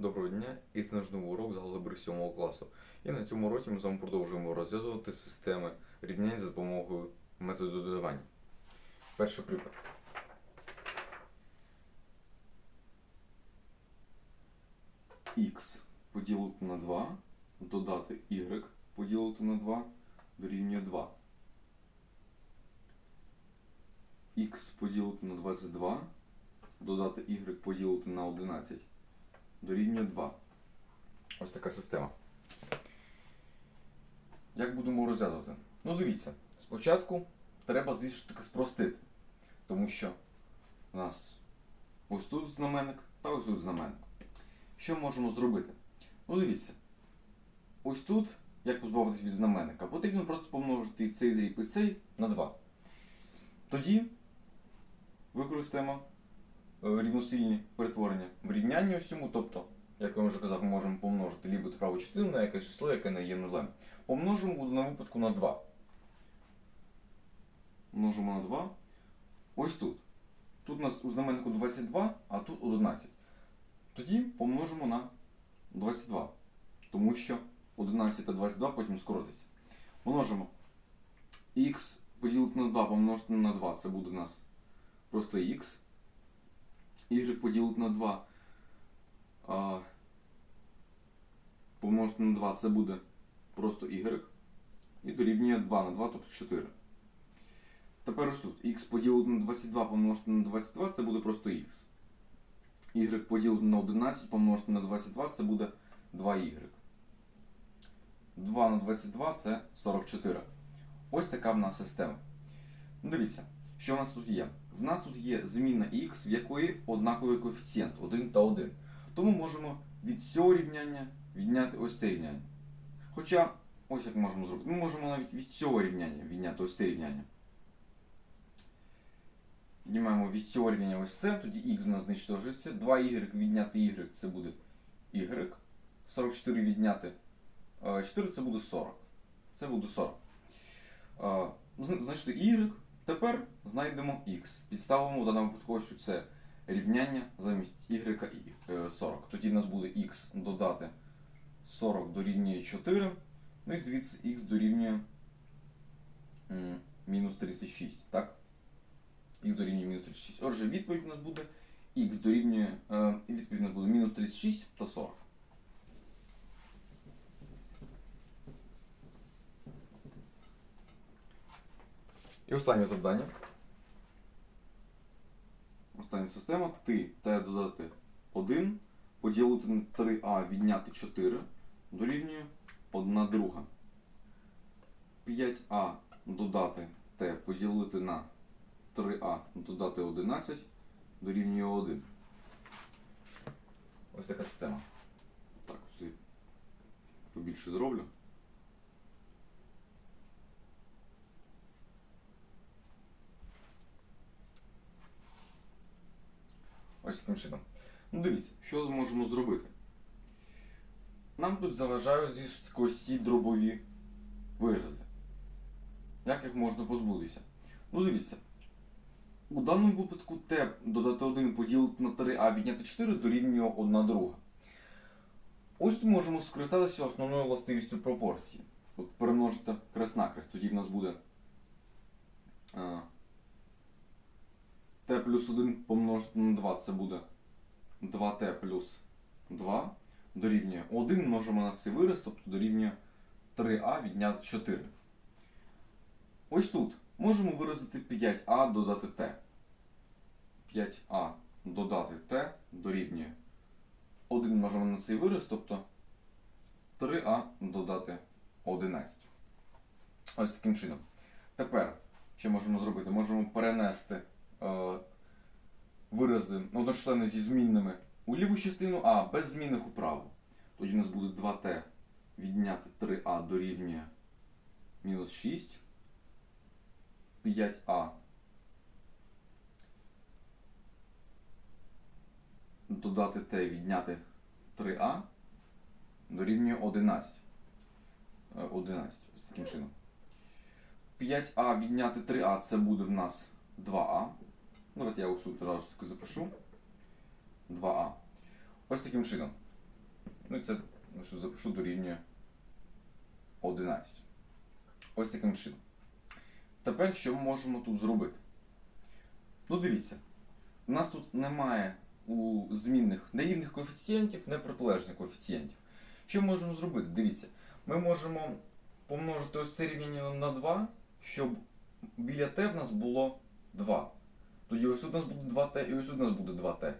Доброго дня! І це наш новий урок з алгебри 7 класу. І на цьому уроці ми з вами продовжуємо розв'язувати системи рівнянь за допомогою методу додавання. Перший приклад. Х поділити на 2, додати y поділити на 2 дорівнює 2. Х поділити на 22, додати y поділити на 11 дорівнює 2. Ось така система. Як будемо розв'язувати? Ну, дивіться, спочатку треба, звісно таки, спростити. Тому що у нас ось тут знаменник та ось тут знаменник. Що можемо зробити? Ну, дивіться. Ось тут, як позбавитись від знаменника, потрібно просто помножити цей дріб і цей на 2. Тоді використаємо рівносильні перетворення в рівнянні ось цьому, тобто, як я вже казав, ми можемо помножити ліву та праву частину на якесь число, яке не є нулем. Помножимо буде на випадку на 2. Множимо на 2. Ось тут. Тут у нас у знаменнику 22, а тут 11. Тоді помножимо на 22. Тому що 11 та 22 потім скоротиться. Множимо х поділити на 2 помножити на 2, це буде у нас просто х. Y поділити на 2 а, помножити на 2 це буде просто y. І дорівнює 2 на 2, тобто 4. Тепер ось тут х поділити на 22 помножити на 22 це буде просто х. Y поділити на 11 помножити на 22 це буде 2y. 2 на 22 це 44. Ось така в нас система. Дивіться, що в нас тут є. В нас тут є змінна х, в якої однаковий коефіцієнт 1 та 1. Тому можемо від цього рівняння відняти ось це рівняння. Хоча, ось як можемо зробити. Ми можемо навіть від цього рівняння відняти ось це рівняння. Віднімаємо від цього рівняння ось це, тоді х у нас знищується. 2y відняти y це буде y. 44 відняти 4 це буде 40. Це буде 40. Е, зна- Знайшли y. Тепер знайдемо x. Підставимо в даному випадку ось це рівняння замість y і е, 40. Тоді в нас буде x додати 40 дорівнює 4. Ну і звідси x дорівнює мінус 36. Так? Х дорівнює мінус 36. Отже, відповідь у нас буде х дорівнює, е, відповідь у нас буде мінус 36 та 40. І останнє завдання. Остання система. Ти t додати 1, поділити на 3а відняти 4 дорівнює 1 друга. 5а додати t поділити на 3а додати 11 дорівнює 1. Ось така система. Так, побільше зроблю. Ось таким чином. Ну дивіться, що ми можемо зробити. Нам тут заважають зі ж ці дробові вирази. Як їх можна позбутися? Ну дивіться. У даному випадку t додати 1 поділити на 3а відняти 4 дорівнює 1 друга. Ось тут можемо скористатися основною властивістю пропорції. От перемножити крест на крест, тоді в нас буде а, t плюс 1 помножити на 2, це буде 2t плюс 2 дорівнює 1 множимо на цей вираз, тобто дорівнює 3а відняти 4. Ось тут можемо виразити 5а додати t. 5а додати t дорівнює 1 множимо на цей вираз, тобто 3а додати 11. Ось таким чином. Тепер, що можемо зробити? Можемо перенести вирази одночлени зі змінними у ліву частину, а без змінних у праву. Тоді у нас буде 2t відняти 3а дорівнює мінус 6. 5а додати t відняти 3а дорівнює 11. Е, 11. Ось таким чином. 5а відняти 3а це буде в нас 2а. Давайте я ось тут одразу запишу. 2а. Ось таким чином. Ну і це ну, що запишу дорівнює 11. Ось таким чином. Тепер що ми можемо тут зробити? Ну дивіться, у нас тут немає у змінних не рівних коефіцієнтів, не протилежних коефіцієнтів. Що ми можемо зробити? Дивіться, ми можемо помножити ось це рівняння на 2, щоб біля t в нас було 2. Тоді ось тут у нас буде 2t і ось тут у нас буде 2t.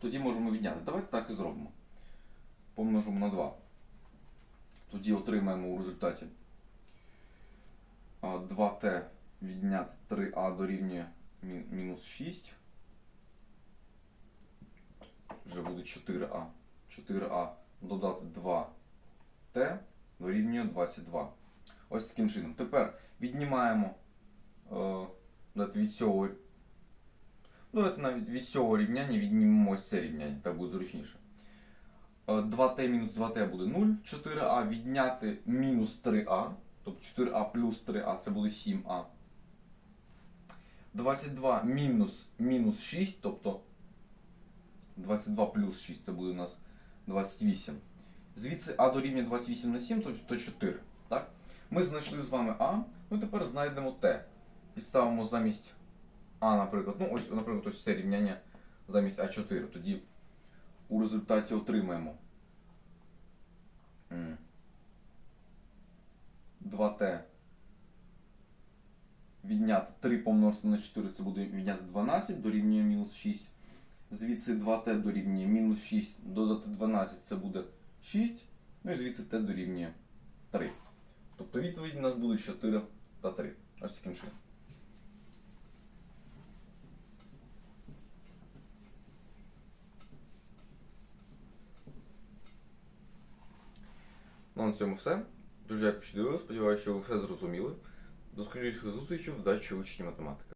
Тоді можемо відняти. Давайте так і зробимо. Помножимо на 2. Тоді отримаємо у результаті 2t відняти 3а дорівнює мі- мінус 6. Вже буде 4а. 4а додати 2t дорівнює 22. Ось таким чином. Тепер віднімаємо е, від цього. Ну, Давайте навіть від цього рівняння віднімемо це рівняння, так буде зручніше. Е, 2t мінус 2t буде 0, 4а відняти мінус 3а, тобто 4а плюс 3а це буде 7а. 22 мінус мінус 6, тобто 22 плюс 6 це буде у нас 28. Звідси а дорівнює 28 на 7, тобто 4. Так? Ми знайшли з вами А, ну тепер знайдемо Т. Підставимо замість А, наприклад. Ну, ось, наприклад, ось це рівняння замість А4. Тоді у результаті отримаємо 2Т відняти 3 помножити на 4, це буде відняти 12, дорівнює мінус 6. Звідси 2t дорівнює мінус 6, додати 12 це буде 6. Ну і звідси t дорівнює 3. Тобто відповідь у нас буде 4 та 3. Ось таким чином. Ну, на цьому все. Дуже дякую, що дивилися. Сподіваюся, що ви все зрозуміли. До скоріших зустрічей в дачі учні математики.